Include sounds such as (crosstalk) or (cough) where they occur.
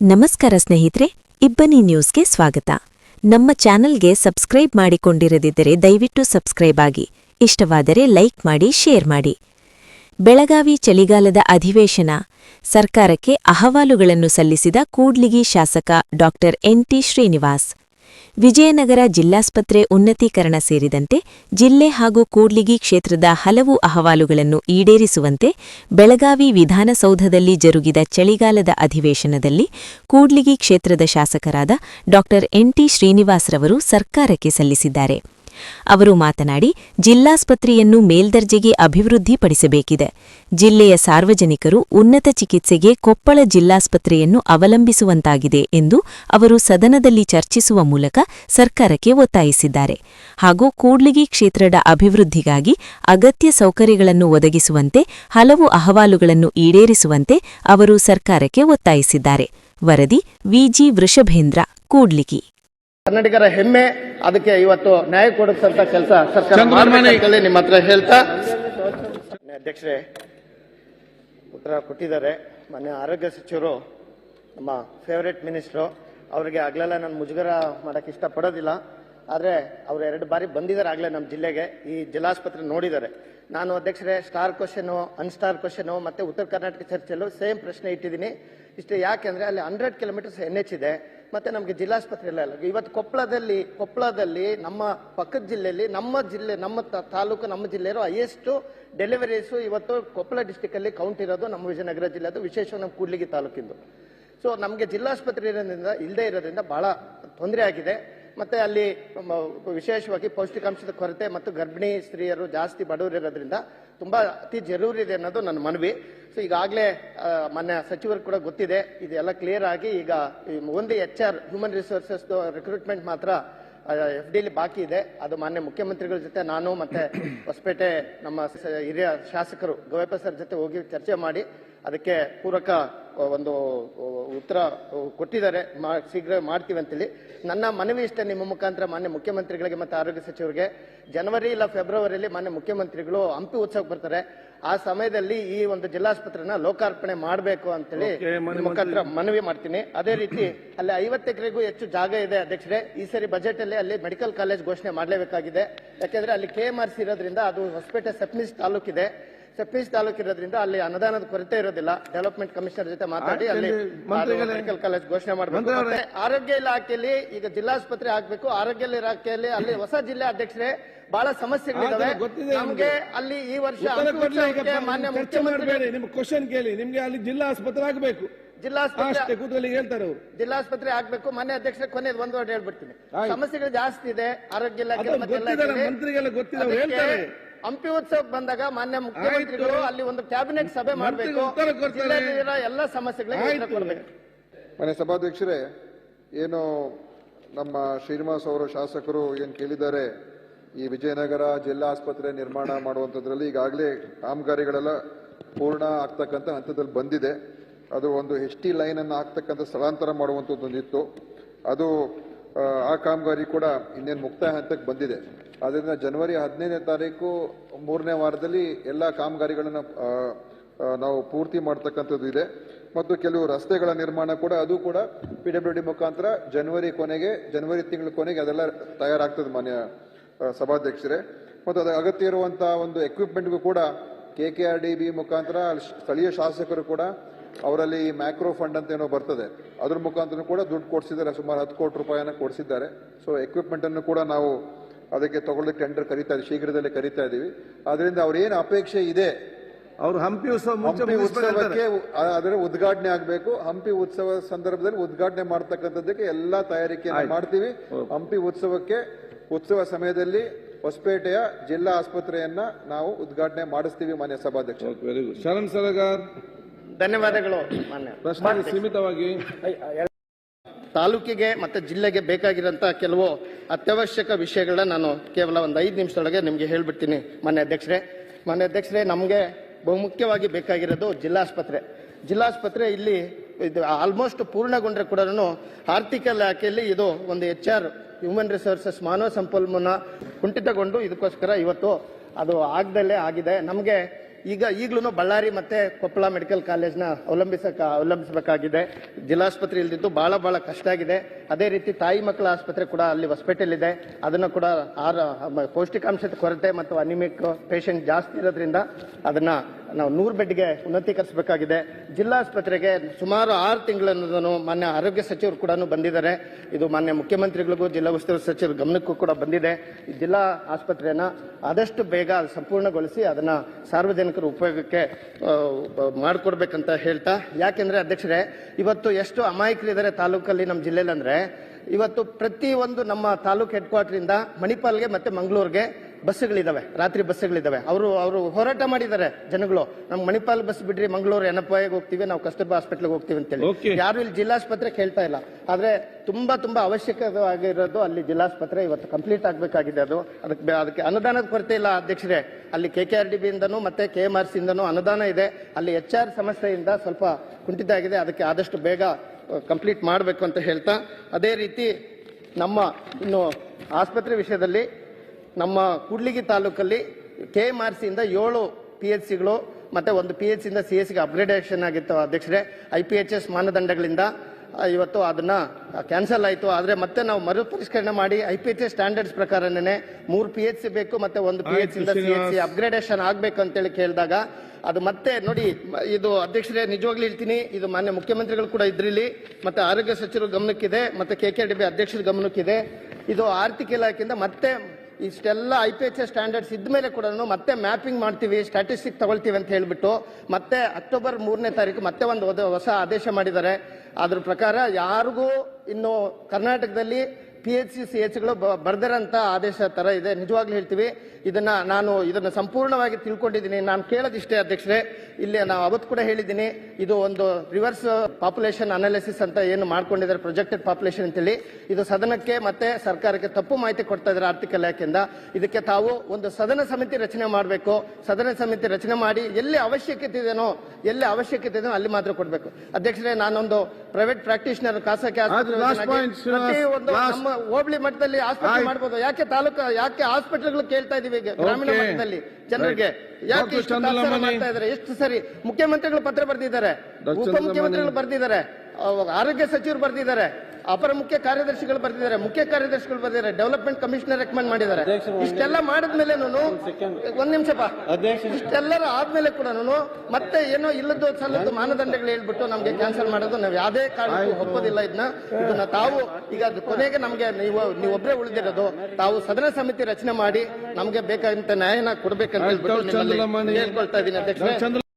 ನಮಸ್ಕಾರ ಸ್ನೇಹಿತರೆ, ಇಬ್ಬನಿ ನ್ಯೂಸ್ಗೆ ಸ್ವಾಗತ. ನಮ್ಮ ಚಾನೆಲ್ಗೆ ಸಬ್ಸ್ಕ್ರೈಬ್ ಮಾಡಿಕೊಂಡಿರದಿದ್ದರೆ ದಯವಿಟ್ಟು ಸಬ್ಸ್ಕ್ರೈಬ್ ಆಗಿ, ಇಷ್ಟವಾದರೆ ಲೈಕ್ ಮಾಡಿ, ಶೇರ್ ಮಾಡಿ. ಬೆಳಗಾವಿ ಚಳಿಗಾಲದ ಅಧಿವೇಶನ, ಸರ್ಕಾರಕ್ಕೆ ಅಹವಾಲುಗಳನ್ನು ಸಲ್ಲಿಸಿದ ಕೂಡ್ಲಿಗಿ ಶಾಸಕ ಡಾ ಎನ್ಟಿ ಶ್ರೀನಿವಾಸ್. ವಿಜಯನಗರ ಜಿಲ್ಲಾಸ್ಪತ್ರೆ ಉನ್ನತೀಕರಣ ಸೇರಿದಂತೆ ಜಿಲ್ಲೆ ಹಾಗೂ ಕೂಡ್ಲಿಗಿ ಕ್ಷೇತ್ರದ ಹಲವು ಅಹವಾಲುಗಳನ್ನು ಈಡೇರಿಸುವಂತೆ ಬೆಳಗಾವಿ ವಿಧಾನಸೌಧದಲ್ಲಿ ಜರುಗಿದ ಚಳಿಗಾಲದ ಅಧಿವೇಶನದಲ್ಲಿ ಕೂಡ್ಲಿಗಿ ಕ್ಷೇತ್ರದ ಶಾಸಕರಾದ ಡಾ ಎನ್ಟಿ ಶ್ರೀನಿವಾಸ್ರವರು ಸರ್ಕಾರಕ್ಕೆ ಸಲ್ಲಿಸಿದ್ದಾರೆ. ಅವರು ಮಾತನಾಡಿ, ಜಿಲ್ಲಾಸ್ಪತ್ರೆಯನ್ನು ಮೇಲ್ದರ್ಜೆಗೆ ಅಭಿವೃದ್ಧಿಪಡಿಸಬೇಕಿದೆ. ಜಿಲ್ಲೆಯ ಸಾರ್ವಜನಿಕರು ಉನ್ನತ ಚಿಕಿತ್ಸೆಗೆ ಕೊಪ್ಪಳ ಜಿಲ್ಲಾಸ್ಪತ್ರೆಯನ್ನು ಅವಲಂಬಿಸುವಂತಾಗಿದೆ ಎಂದು ಅವರು ಸದನದಲ್ಲಿ ಚರ್ಚಿಸುವ ಮೂಲಕ ಸರ್ಕಾರಕ್ಕೆ ಒತ್ತಾಯಿಸಿದ್ದಾರೆ. ಹಾಗೂ ಕೂಡ್ಲಿಗಿ ಕ್ಷೇತ್ರದ ಅಭಿವೃದ್ಧಿಗಾಗಿ ಅಗತ್ಯ ಸೌಕರ್ಯಗಳನ್ನು ಒದಗಿಸುವಂತೆ, ಹಲವು ಅಹವಾಲುಗಳನ್ನು ಈಡೇರಿಸುವಂತೆ ಅವರು ಸರ್ಕಾರಕ್ಕೆ ಒತ್ತಾಯಿಸಿದ್ದಾರೆ. ವರದಿ ವಿಜಿ ವೃಷಭೇಂದ್ರ, ಕೂಡ್ಲಿಗಿ. ಕನ್ನಡಿಗರ ಹೆಮ್ಮೆ ಅದಕ್ಕೆ ಇವತ್ತು ನ್ಯಾಯ ಕೊಡಿಸಂತ ಕೆಲಸ ಸರ್ಕಾರ ನಿಮ್ಮ ಹತ್ರ ಹೇಳ್ತಾ ಅಧ್ಯಕ್ಷರೇ ಉತ್ತರ ಕೊಟ್ಟಿದ್ದಾರೆ. ಮಾನ್ಯ ಆರೋಗ್ಯ ಸಚಿವರು ನಮ್ಮ ಫೇವರೇಟ್ ಮಿನಿಸ್ಟ್ರು ಅವರಿಗೆ ಆಗ್ಲೆಲ್ಲ ನಾನು ಮುಜುಗರ ಮಾಡಕ್ಕೆ ಇಷ್ಟಪಡೋದಿಲ್ಲ. ಆದರೆ ಅವ್ರು ಎರಡು ಬಾರಿ ಬಂದಿದ್ದಾರೆ ಆಗಲೇ ನಮ್ಮ ಜಿಲ್ಲೆಗೆ ಈ ಜಿಲ್ಲಾಸ್ಪತ್ರೆ ನೋಡಿದ್ದಾರೆ. ನಾನು ಅಧ್ಯಕ್ಷರೇ ಸ್ಟಾರ್ ಕ್ವಶನು ಅನ್ಸ್ಟಾರ್ ಕ್ವಶನು ಮತ್ತೆ ಉತ್ತರ ಕರ್ನಾಟಕ ಚರ್ಚೆಲ್ಲೂ ಸೇಮ್ ಪ್ರಶ್ನೆ ಇಟ್ಟಿದ್ದೀನಿ. ಇಷ್ಟು ಯಾಕೆಂದ್ರೆ ಅಲ್ಲಿ ಹಂಡ್ರೆಡ್ ಕಿಲೋಮೀಟರ್ಸ್ ಎನ್ ಎಚ್ ಇದೆ. ಮತ್ತೆ ನಮಗೆ ಜಿಲ್ಲಾಸ್ಪತ್ರೆ ಎಲ್ಲ ಇವತ್ತು ಕೊಪ್ಪಳದಲ್ಲಿ ಕೊಪ್ಪಳದಲ್ಲಿ ನಮ್ಮ ಪಕ್ಕದ ಜಿಲ್ಲೆಯಲ್ಲಿ, ನಮ್ಮ ಜಿಲ್ಲೆ, ನಮ್ಮ ತಾಲೂಕು, ನಮ್ಮ ಜಿಲ್ಲೆಯರು ಹೈಯೆಸ್ಟ್ ಡೆಲಿವರೀಸು ಇವತ್ತು ಕೊಪ್ಪಳ ಡಿಸ್ಟಿಕ್ ಅಲ್ಲಿ ಕೌಂಟ್ ಇರೋದು ನಮ್ಮ ವಿಜಯನಗರ ಜಿಲ್ಲೆ ಅದು ವಿಶೇಷ ನಮ್ಮ ಕೂಡ್ಲಿಗಿ ತಾಲೂಕಿಂದು. ಸೊ ನಮಗೆ ಜಿಲ್ಲಾಸ್ಪತ್ರೆ ಇರೋದ್ರಿಂದ ಇಲ್ಲದೆ ಇರೋದ್ರಿಂದ ಬಹಳ ತೊಂದರೆ ಆಗಿದೆ. ಮತ್ತೆ ಅಲ್ಲಿ ವಿಶೇಷವಾಗಿ ಪೌಷ್ಟಿಕಾಂಶದ ಕೊರತೆ ಮತ್ತು ಗರ್ಭಿಣಿ ಸ್ತ್ರೀಯರು ಜಾಸ್ತಿ ಬಡವರು ಇರೋದ್ರಿಂದ ತುಂಬಾ ಅತಿ ಜರೂರಿ ಇದೆ ಅನ್ನೋದು ನನ್ನ ಮನವಿ. ಸೊ ಈಗಾಗಲೇ ಮೊನ್ನೆ ಸಚಿವರು ಕೂಡ ಗೊತ್ತಿದೆ ಇದೆಲ್ಲ ಕ್ಲಿಯರ್ ಆಗಿ ಈಗ ಒಂದು H R human resources recruitment ಮಾತ್ರ ಎಫ್ ಡಿಲಿ ಬಾಕಿ ಇದೆ. ಅದು ಮಾನ್ಯ ಮುಖ್ಯಮಂತ್ರಿಗಳ ಜೊತೆ ನಾನು ಮತ್ತೆ (coughs) ಹೊಸಪೇಟೆ ನಮ್ಮ ಹಿರಿಯ ಶಾಸಕರು ಗವೇಪ ಸರ್ ಜೊತೆ ಹೋಗಿ ಚರ್ಚೆ ಮಾಡಿ ಅದಕ್ಕೆ ಪೂರಕ ಒಂದು ಉತ್ತರ ಕೊಟ್ಟಿದ್ದಾರೆ ಮಾ- ಶೀಘ್ರ ಮಾಡ್ತೀವಿ ಅಂತೇಳಿ. ನನ್ನ ಮನವಿ ಇಷ್ಟ ನಿಮ್ಮ ಮುಖಾಂತರ ಮಾನ್ಯ ಮುಖ್ಯಮಂತ್ರಿಗಳಿಗೆ ಮತ್ತು ಆರೋಗ್ಯ ಸಚಿವರಿಗೆ. ಜನವರಿ ಇಲ್ಲ ಫೆಬ್ರವರಿಯಲ್ಲಿ ಮಾನ್ಯ ಮುಖ್ಯಮಂತ್ರಿಗಳು ಹಂಪಿ ಉತ್ಸವಕ್ಕೆ ಬರ್ತಾರೆ. ಆ ಸಮಯದಲ್ಲಿ ಈ ಒಂದು ಜಿಲ್ಲಾಸ್ಪತ್ರೆನ ಲೋಕಾರ್ಪಣೆ ಮಾಡಬೇಕು ಅಂತೇಳಿ ಮುಖಾಂತರ ಮನವಿ ಮಾಡ್ತೀನಿ. ಅದೇ ರೀತಿ (coughs) ಅಲ್ಲಿ ಐವತ್ತು ಎಕರೆಗೂ ಹೆಚ್ಚು ಜಾಗ ಇದೆ ಅಧ್ಯಕ್ಷರೇ. ಈ ಸರಿ ಬಜೆಟ್ ಅಲ್ಲಿ ಅಲ್ಲಿ ಮೆಡಿಕಲ್ ಕಾಲೇಜ್ ಘೋಷಣೆ ಮಾಡಲೇಬೇಕಾಗಿದೆ. ಯಾಕೆಂದ್ರೆ ಅಲ್ಲಿ ಕೆ ಎಂ ಆರ್ ಸಿ ಇರೋದ್ರಿಂದ ಅದು ಹೊಸಪೇಟೆ ಸೆಪ್ನಿಸ್ ತಾಲೂಕಿದೆ. ಸೆಪ್ನಿಸ್ ತಾಲೂಕು ಇರೋದ್ರಿಂದ ಅಲ್ಲಿ ಅನುದಾನದ ಕೊರತೆ ಇರೋದಿಲ್ಲ. ಡೆವಲಪ್ಮೆಂಟ್ ಕಮಿಷನರ್ ಜೊತೆ ಮಾತಾಡಿ ಅಲ್ಲಿ ಮೆಡಿಕಲ್ ಕಾಲೇಜ್ ಘೋಷಣೆ ಮಾಡಬೇಕು. ಆರೋಗ್ಯ ಇಲಾಖೆಯಲ್ಲಿ ಈಗ ಜಿಲ್ಲಾಸ್ಪತ್ರೆ ಆಗ್ಬೇಕು. ಆರೋಗ್ಯ ಇಲಾಖೆಯಲ್ಲಿ ಅಲ್ಲಿ ಹೊಸ ಜಿಲ್ಲಾ ಅಧ್ಯಕ್ಷರೇ ಬಹಳ ಗೊತ್ತಿದೆ ನಮಗೆ. ಅಲ್ಲಿ ಈ ವರ್ಷ ಮಾನ್ಯ ಮುಖ್ಯಮಂತ್ರಿ ನಿಮ್ಗೆ ನಿಮ್ ಕ್ವಶನ್ ಕೇಳಿ. ನಿಮ್ಗೆ ಅಲ್ಲಿ ಜಿಲ್ಲಾ ಆಸ್ಪತ್ರೆ ಆಗಬೇಕು. ಜಿಲ್ಲಾಸ್ಪತ್ರೆ ಕೂತಲ್ಲಿ ಹೇಳ್ತಾರೆ ಅವರು. ಜಿಲ್ಲಾಸ್ಪತ್ರೆ ಆಗ್ಬೇಕು. ಮನೆ ಅಧ್ಯಕ್ಷರ ಕೊನೆ ಒಂದು ವರ್ಡ್ ಹೇಳ್ಬಿಡ್ತೀನಿ. ಸಮಸ್ಯೆಗಳು ಜಾಸ್ತಿ ಇದೆ. ಆರೋಗ್ಯ ಇಲಾಖೆ ಮಂತ್ರಿಗೆಲ್ಲ ಗೊತ್ತಿಲ್ಲ ಹೇಳ್ತಾರೆ. ಹಂಪಿ ಉತ್ಸವಕ್ಕೆ ಬಂದಾಗ ಮಾನ್ಯ ಮುಖ್ಯಮಂತ್ರಿಗಳು. ಅಲ್ಲಿ ಒಂದು ಕ್ಯಾಬಿನೆಟ್ ಸಭೆ ಮಾಡಬೇಕು. ಎಲ್ಲ ಸಮಸ್ಯೆಗಳಿಗೆ ಉತ್ತರ ಆಯ್ತು. ಕೊಡಬೇಕು. ಮನೆ ಸಭಾಧ್ಯಕ್ಷರೇ ಏನು ನಮ್ಮ ಶ್ರೀನಿವಾಸ್ ಅವರು ಶಾಸಕರು ಏನು ಕೇಳಿದ್ದಾರೆ? ಈ ವಿಜಯನಗರ ಜಿಲ್ಲಾ ಆಸ್ಪತ್ರೆ ನಿರ್ಮಾಣ ಮಾಡುವಂಥದ್ರಲ್ಲಿ ಈಗಾಗಲೇ ಕಾಮಗಾರಿಗಳೆಲ್ಲ ಪೂರ್ಣ ಆಗ್ತಕ್ಕಂಥ ಹಂತದಲ್ಲಿ ಬಂದಿದೆ. ಅದು ಒಂದು ಎಚ್ ಟಿ ಲೈನನ್ನು ಹಾಕ್ತಕ್ಕಂಥ ಸ್ಥಳಾಂತರ ಮಾಡುವಂಥದ್ದೊಂದಿತ್ತು ಅದು ಆ, ಕಾಮಗಾರಿ ಕೂಡ ಇನ್ನೇನು ಮುಕ್ತಾಯ ಹಂತಕ್ಕೆ ಬಂದಿದೆ. ಆದ್ದರಿಂದ ಜನವರಿ ಹದಿನೈದನೇ ತಾರೀಕು ಮೂರನೇ ವಾರದಲ್ಲಿ ಎಲ್ಲ ಕಾಮಗಾರಿಗಳನ್ನು ನಾವು ಪೂರ್ತಿ ಮಾಡ್ತಕ್ಕಂಥದ್ದು ಇದೆ. ಮತ್ತು ಕೆಲವು ರಸ್ತೆಗಳ ನಿರ್ಮಾಣ ಕೂಡ ಅದು ಕೂಡ ಪಿ ಡಬ್ಲ್ಯೂ ಡಿ ಮುಖಾಂತರ ಜನವರಿ ಕೊನೆಗೆ ಜನವರಿ ತಿಂಗಳ ಕೊನೆಗೆ ಅದೆಲ್ಲ ತಯಾರಾಗ್ತದೆ ಮಾನ್ಯ ಸಭಾಧ್ಯಕ್ಷರೇ. ಮತ್ತು ಅದಕ್ಕೆ ಅಗತ್ಯ ಇರುವಂತಹ ಒಂದು ಎಕ್ವಿಪ್ಮೆಂಟ್ಗೂ ಕೂಡ K K R D B ಮುಖಾಂತರ ಸ್ಥಳೀಯ ಶಾಸಕರು ಕೂಡ ಅವರಲ್ಲಿ ಮ್ಯಾಕ್ರೋ ಫಂಡ್ ಅಂತ ಏನೋ ಬರ್ತದೆ ಅದ್ರ ಮುಖಾಂತರ ಕೂಡ ದುಡ್ಡು ಕೊಡಿಸಿದ್ದಾರೆ ಸುಮಾರು ಹತ್ತು ಕೋಟಿ ರೂಪಾಯಿನ ಕೊಡಿಸಿದ್ದಾರೆ. ಸೊ ಎಕ್ವಿಪ್ಮೆಂಟ್ ಅನ್ನು ಕೂಡ ನಾವು ಅದಕ್ಕೆ ತಗೊಳ್ಳಿಕ್ಕೆ ಟೆಂಡರ್ ಕರಿತಾ ಇದ್ದೀವಿ ಶೀಘ್ರದಲ್ಲೇ ಕರಿತಾ ಇದ್ದೀವಿ. ಅದರಿಂದ ಅವ್ರೇನು ಅಪೇಕ್ಷೆ ಇದೆ ಅವರು ಹಂಪಿ ಉತ್ಸವ ಹಂಪಿ ಉತ್ಸವಕ್ಕೆ ಅದರ ಉದ್ಘಾಟನೆ ಆಗಬೇಕು. ಹಂಪಿ ಉತ್ಸವ ಸಂದರ್ಭದಲ್ಲಿ ಉದ್ಘಾಟನೆ ಮಾಡ್ತಕ್ಕಂಥದ್ದಕ್ಕೆ ಎಲ್ಲಾ ತಯಾರಿಕೆಯನ್ನು ಮಾಡ್ತೀವಿ. ಹಂಪಿ ಉತ್ಸವಕ್ಕೆ ಉತ್ಸವ ಸಮಯದಲ್ಲಿ ಹೊಸಪೇಟೆಯ ಜಿಲ್ಲಾ ಆಸ್ಪತ್ರೆಯನ್ನ ನಾವು ಉದ್ಘಾಟನೆ ಮಾಡಿಸ್ತೀವಿ ಮಾನ್ಯ ಸಭಾಧ್ಯಕ್ಷ ವೆರಿ ಗುಡ್ ಶರಣ್ ಸರಗಾರ್ ಧನ್ಯವಾದಗಳು ಮಾನ್ಯ. ಸೀಮಿತವಾಗಿ. ತಾಲೂಕಿಗೆ ಮತ್ತೆ ಜಿಲ್ಲೆಗೆ ಬೇಕಾಗಿರೋಂಥ ಕೆಲವು ಅತ್ಯವಶ್ಯಕ ವಿಷಯಗಳನ್ನ ನಾನು ಕೇವಲ ಒಂದು ಐದು ನಿಮಿಷದೊಳಗೆ ನಿಮಗೆ ಹೇಳ್ಬಿಡ್ತೀನಿ ಮಾನ್ಯ ಅಧ್ಯಕ್ಷರೇ. ಮಾನ್ಯ ಅಧ್ಯಕ್ಷರೇ ನಮಗೆ ಬಹುಮುಖ್ಯವಾಗಿ ಬೇಕಾಗಿರೋದು ಜಿಲ್ಲಾಸ್ಪತ್ರೆ. ಜಿಲ್ಲಾಸ್ಪತ್ರೆ ಇಲ್ಲಿ ಇದು ಆಲ್ಮೋಸ್ಟ್ ಪೂರ್ಣಗೊಂಡ್ರೆ ಕೂಡ ಆರ್ಥಿಕ ಇಲಾಖೆಯಲ್ಲಿ ಇದು ಒಂದು ಎಚ್ ಆರ್ ಹ್ಯೂಮನ್ ರಿಸೋರ್ಸಸ್ ಮಾನವ ಸಂಪನ್ಮೂಲ ಕುಂಠಿತಗೊಂಡು ಇದಕ್ಕೋಸ್ಕರ ಇವತ್ತು ಅದು ಆಗದಲ್ಲೇ ಆಗಿದೆ. ನಮಗೆ ಈಗ ಈಗಲೂ ಬಳ್ಳಾರಿ ಮತ್ತೆ ಕೊಪ್ಪಳ ಮೆಡಿಕಲ್ ಕಾಲೇಜ್ನ ಅವಲಂಬಿಸಕ, ಅವಲಂಬಿಸಬೇಕಾಗಿದೆ. ಜಿಲ್ಲಾಸ್ಪತ್ರೆ ಇಲ್ದಿದ್ದು ಭಾಳ ಭಾಳ ಕಷ್ಟ ಆಗಿದೆ. ಅದೇ ರೀತಿ ತಾಯಿ ಮಕ್ಕಳ ಆಸ್ಪತ್ರೆ ಕೂಡ ಅಲ್ಲಿ ಹಾಸ್ಪಿಟಲ್ ಇದೆ ಅದನ್ನು ಕೂಡ ಆರ ಪೌಷ್ಟಿಕಾಂಶದ ಕೊರತೆ ಮತ್ತು ಅನಿಮಿಕ್ ಪೇಷಂಟ್ ಜಾಸ್ತಿ ಇರೋದ್ರಿಂದ ಅದನ್ನ ನಾವು ನೂರು ಬೆಡ್ಗೆ ಉನ್ನತೀಕರಿಸಬೇಕಾಗಿದೆ ಜಿಲ್ಲಾಸ್ಪತ್ರೆಗೆ ಸುಮಾರು ಆರು ತಿಂಗಳನ್ನು ಮಾನ್ಯ ಆರೋಗ್ಯ ಸಚಿವರು ಕೂಡ ಬಂದಿದ್ದಾರೆ. ಇದು ಮಾನ್ಯ ಮುಖ್ಯಮಂತ್ರಿಗಳಿಗೂ ಜಿಲ್ಲಾ ಉಸ್ತುವಾರಿ ಸಚಿವರ ಗಮನಕ್ಕೂ ಕೂಡ ಬಂದಿದೆ. ಜಿಲ್ಲಾ ಆಸ್ಪತ್ರೆಯನ್ನ ಆದಷ್ಟು ಬೇಗ ಸಂಪೂರ್ಣಗೊಳಿಸಿ ಅದನ್ನ ಸಾರ್ವಜನಿಕರ ಉಪಯೋಗಕ್ಕೆ ಮಾಡಿಕೊಡ್ಬೇಕಂತ ಹೇಳ್ತಾ, ಯಾಕೆಂದ್ರೆ ಅಧ್ಯಕ್ಷರೇ, ಇವತ್ತು ಎಷ್ಟು ಅಮಾಯಕರಿದ್ದಾರೆ ತಾಲೂಕಲ್ಲಿ ನಮ್ಮ ಜಿಲ್ಲೆಯಲ್ಲಿ ಅಂದ್ರೆ ಇವತ್ತು ಪ್ರತಿ ಒಂದು ನಮ್ಮ ತಾಲೂಕು ಹೆಡ್ ಕ್ವಾರ್ಟರಿಂದ ಮಣಿಪಾಲ್ಗೆ ಮತ್ತೆ ಮಂಗಳೂರಿಗೆ ಬಸ್ಗಳಿದಾವೆ ರಾತ್ರಿ ಬಸ್ಸುಗಳಿದ್ದಾವೆ ಅವರು ಅವರು ಹೋರಾಟ ಮಾಡಿದ್ದಾರೆ ಜನಗಳು. ನಮ್ ಮಣಿಪಾಲ್ ಬಸ್ ಬಿಡ್ರಿ ಮಂಗಳೂರು ಎನಪಾಯಿಗೆ ಹೋಗ್ತೀವಿ ನಾವು ಕಸ್ತೂರ್ಬಾ ಹಾಸ್ಪಿಟ್ಲ್ಗೆ ಹೋಗ್ತೀವಿ ಅಂತೇಳಿ. ಯಾರು ಇಲ್ಲಿ ಜಿಲ್ಲಾಸ್ಪತ್ರೆ ಹೇಳ್ತಾ ಇಲ್ಲ. ಆದ್ರೆ ತುಂಬಾ ತುಂಬಾ ಅವಶ್ಯಕವಾಗಿರೋದು ಅಲ್ಲಿ ಜಿಲ್ಲಾಸ್ಪತ್ರೆ ಇವತ್ತು ಕಂಪ್ಲೀಟ್ ಆಗಬೇಕಾಗಿದೆ ಅದು. ಅದಕ್ಕೆ ಅದಕ್ಕೆ ಅನುದಾನದ ಕೊರತೆ ಇಲ್ಲ ಅಧ್ಯಕ್ಷರೇ. ಅಲ್ಲಿ ಕೆ ಕೆ ಆರ್ ಡಿ ಬಿಯಿಂದನೂ ಮತ್ತೆ ಕೆ ಎಂ ಆರ್ ಸಿ ಇಂದನೂ ಅನುದಾನ ಇದೆ. ಅಲ್ಲಿ ಎಚ್ ಆರ್ ಸಮಸ್ಯೆಯಿಂದ ಸ್ವಲ್ಪ ಕುಂಠಿತ ಆಗಿದೆ ಅದಕ್ಕೆ ಆದಷ್ಟು ಬೇಗ ಕಂಪ್ಲೀಟ್ ಮಾಡಬೇಕು ಅಂತ ಹೇಳ್ತಾ. ಅದೇ ರೀತಿ ನಮ್ಮ ಇನ್ನು ಆಸ್ಪತ್ರೆ ವಿಷಯದಲ್ಲಿ ನಮ್ಮ ಕೂಡ್ಲಿಗಿ ತಾಲೂಕಲ್ಲಿ ಕೆ ಎಂ ಆರ್ ಸಿಯಿಂದ ಏಳು ಪಿ ಎಚ್ ಸಿಗಳು ಮತ್ತೆ ಒಂದು ಪಿ ಎಚ್ ಸಿಯಿಂದ ಸಿ ಎಸ್ ಸಿಗೆ ಅಪ್ಗ್ರೇಡೇಷನ್ ಆಗಿತ್ತು ಅಧ್ಯಕ್ಷರೇ. ಐ ಪಿ ಎಚ್ ಎಸ್ ಮಾನದಂಡಗಳಿಂದ ಇವತ್ತು ಅದನ್ನ ಕ್ಯಾನ್ಸಲ್ ಆಯಿತು. ಆದ್ರೆ ಮತ್ತೆ ನಾವು ಮರು ಪರಿಷ್ಕರಣೆ ಮಾಡಿ I P H S standards ಪ್ರಕಾರನೇ ಮೂರು ಪಿ ಎಚ್ ಸಿ ಬೇಕು ಮತ್ತೆ ಒಂದು ಪಿ ಎಚ್ ಇಂದ ಸಿ ಎಚ್ ಸಿ ಅಪ್ಗ್ರೇಡೇಷನ್ ಆಗ್ಬೇಕು ಅಂತೇಳಿ ಕೇಳಿದಾಗ ಅದು ಮತ್ತೆ ನೋಡಿ ಇದು ಅಧ್ಯಕ್ಷರೇ ನಿಜವಾಗ್ಲೂ ಹೇಳ್ತೀನಿ ಇದು ಮಾನ್ಯ ಮುಖ್ಯಮಂತ್ರಿಗಳು ಕೂಡ ಇದ್ರಲ್ಲಿ ಮತ್ತೆ ಆರೋಗ್ಯ ಸಚಿವರು ಗಮನಕ್ಕಿದೆ ಮತ್ತೆ ಕೆ ಕೆ ಡಿ ಬಿ ಅಧ್ಯಕ್ಷರ ಗಮನಕ್ಕಿದೆ. ಇದು ಆರ್ಥಿಕ ಇಲಾಖೆಯಿಂದ ಮತ್ತೆ ಇಷ್ಟೆಲ್ಲ I P H S standards ಇದ್ಮೇಲೆ ಕೂಡ ಮತ್ತೆ ಮ್ಯಾಪಿಂಗ್ ಮಾಡ್ತೀವಿ ಸ್ಟ್ಯಾಟಿಸ್ಟಿಕ್ ತಗೊಳ್ತೀವಿ ಅಂತ ಹೇಳಿಬಿಟ್ಟು ಮತ್ತೆ ಅಕ್ಟೋಬರ್ ಮೂರನೇ ತಾರೀಕು ಮತ್ತೆ ಒಂದು ಹೊಸ ಆದೇಶ ಮಾಡಿದ್ದಾರೆ. ಅದ್ರ ಪ್ರಕಾರ ಯಾರಿಗೂ ಇನ್ನು ಕರ್ನಾಟಕದಲ್ಲಿ ಪಿ ಎಚ್ ಸಿ ಸಿ ಎಚ್ಗಳು ಬರ್ದಿರಂತ ಆದೇಶ ತರ ಇದೆ. ನಿಜವಾಗ್ಲೂ ಹೇಳ್ತೀವಿ. ಇದನ್ನ ನಾನು ಇದನ್ನ ಸಂಪೂರ್ಣವಾಗಿ ತಿಳ್ಕೊಂಡಿದ್ದೀನಿ. ನಾನು ಕೇಳೋದಿಷ್ಟೇ ಅಧ್ಯಕ್ಷರೇ. ಇಲ್ಲಿ ನಾವು ಅವತ್ತು ಕೂಡ ಹೇಳಿದ್ದೀನಿ. ಇದು ಒಂದು ರಿವರ್ಸ್ ಪಾಪ್ಯುಲೇಷನ್ ಅನಾಲಿಸಿಸ್ ಅಂತ ಏನು ಮಾಡ್ಕೊಂಡಿದ್ದಾರೆ ಪ್ರೊಜೆಕ್ಟೆಡ್ ಪಾಪ್ಯುಲೇಷನ್ ಅಂತೇಳಿ. ಇದು ಸದನಕ್ಕೆ ಮತ್ತೆ ಸರ್ಕಾರಕ್ಕೆ ತಪ್ಪು ಮಾಹಿತಿ ಕೊಡ್ತಾ ಇದ್ದಾರೆ ಆರ್ಥಿಕ ಇಲಾಖೆಯಿಂದ. ಇದಕ್ಕೆ ತಾವು ಒಂದು ಸದನ ಸಮಿತಿ ರಚನೆ ಮಾಡಬೇಕು. ಸದನ ಸಮಿತಿ ರಚನೆ ಮಾಡಿ ಎಲ್ಲಿ ಅವಶ್ಯಕತೆ ಇದೆನೋ ಎಲ್ಲಿ ಅವಶ್ಯಕತೆ ಇದೆಯೋ ಅಲ್ಲಿ ಮಾತ್ರ ಕೊಡಬೇಕು. ಅಧ್ಯಕ್ಷರೇ ನಾನೊಂದು ಪ್ರೈವೇಟ್ ಪ್ರಾಕ್ಟೀಷನರ್ ಖಾಸಗಿ ಆಸ್ಪತ್ರೆ last ವೈದ್ಯನಾಗಿ point, ಶ್ರೀನಿವಾಸ್. ಪ್ರತಿ ಒಂದು ನಮ್ಮ ಹೋಬಳಿ ಮಟ್ಟದಲ್ಲಿ ಆಸ್ಪತ್ರೆ ಮಾಡಬಹುದು ಮಾಡ್ಬೋದು. ಯಾಕೆ ತಾಲೂಕು ಯಾಕೆ ಹಾಸ್ಪಿಟಲ್ಗಳು ಕೇಳ್ತಾ ಇದೀವಿ ಈಗ? ಗ್ರಾಮೀಣ ಮಟ್ಟದಲ್ಲಿ ಜನರಿಗೆ. ಯಾಕೆ Dr. ಇಷ್ಟು ತಾತ್ಸಾರ ಮಾಡ್ತಾ ಇದಾರೆ ಎಷ್ಟು ಸರಿ? ಮುಖ್ಯಮಂತ್ರಿಗಳು ಪತ್ರ ಬರ್ದಿದ್ದಾರೆ. ಉಪಮುಖ್ಯಮಂತ್ರಿಗಳು ಬರ್ದಿದ್ದಾರೆ. ಆರೋಗ್ಯ ಸಚಿವರು ಬರೆದಿದ್ದಾರೆ. ಅಪರ ಮುಖ್ಯ ಕಾರ್ಯದರ್ಶಿಗಳು ಬರ್ತಿದ್ದಾರೆ ಮುಖ್ಯ ಕಾರ್ಯದರ್ಶಿಗಳು ಬರ್ತಿದ್ದಾರೆ ಡೆವಲಪ್ಮೆಂಟ್ ಕಮಿಷನರ್ ರೆಕಮೆಂಡ್ ಮಾಡಿದ್ದಾರೆ. ಇಷ್ಟೆಲ್ಲ ಮಾಡಿದ್ಮೇಲೆ ಒಂದ್ ನಿಮಿಷಪ್ಪ ಇಷ್ಟೆಲ್ಲರ ಆದ್ಮೇಲೆ ಕೂಡ ಮತ್ತೆ ಏನೋ ಇಲ್ಲದ್ದು ಸಲ್ಲದ್ದು ಮಾನದಂಡಗಳು ಹೇಳ್ಬಿಟ್ಟು ನಮ್ಗೆ ಕ್ಯಾನ್ಸಲ್ ಮಾಡೋದು ನಾವು ಯಾವುದೇ ಕಾರಣಕ್ಕೂ ಒಪ್ಪೋದಿಲ್ಲ ಇದನ್ನ ಇದನ್ನ ತಾವು ಈಗ ಕೊನೆಗೆ ನಮ್ಗೆ ನೀವು ನೀವೊಬ್ಬರೇ ಉಳಿದಿರೋದು. ತಾವು ಸದನ ಸಮಿತಿ ರಚನೆ ಮಾಡಿ ನಮ್ಗೆ ಬೇಕಾದಂತ ನ್ಯಾಯನ ಕೊಡ್ಬೇಕಂತ ಹೇಳ್ಬಿಟ್ಟು ಹೇಳ್ಕೊಳ್ತಾ. ಇದ್ದೀನಿ ಅಧ್ಯಕ್ಷರೇ. ಚಂದ್ರ